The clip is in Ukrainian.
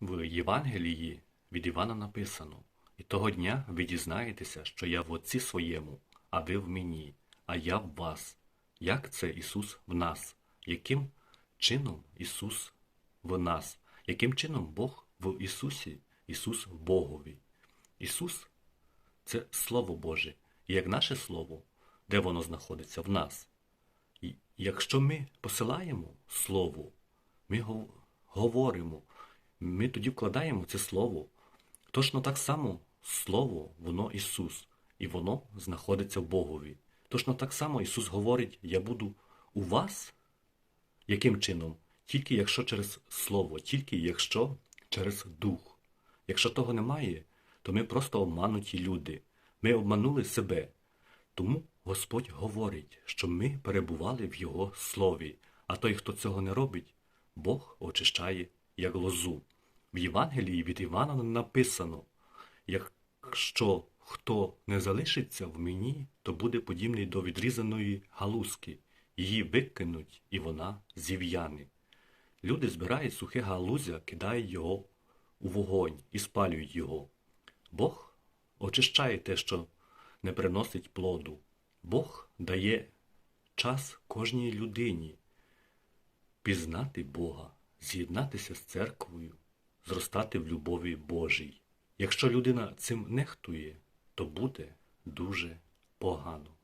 В Євангелії від Івана написано І того дня ви дізнаєтеся, що я в Отці своєму, а ви в мені, а я в вас. Як це Ісус в нас? Яким чином Ісус в нас? Яким чином Бог в Ісусі, Ісус в Богові? Ісус це Слово Боже. І як наше Слово, де воно знаходиться в нас? І якщо ми посилаємо Слово, ми говоримо, ми тоді вкладаємо це Слово. Точно так само Слово, воно Ісус, і воно знаходиться в Богові. Точно так само Ісус говорить, я буду у вас. Яким чином? Тільки якщо через Слово, тільки якщо через Дух. Якщо того немає, то ми просто обмануті люди. Ми обманули себе. Тому Господь говорить, що ми перебували в Його слові, а той, хто цього не робить, Бог очищає як лозу. В Євангелії від Івана написано: якщо хто не залишиться в мені, то буде подібний до відрізаної галузки. Її викинуть, і вона зів'яне. Люди збирають сухе галузя, кидають його у вогонь і спалюють його. Бог очищає те, що не приносить плоду. Бог дає час кожній людині пізнати Бога, з'єднатися з церквою, зростати в любові Божій. Якщо людина цим нехтує, то буде дуже погано.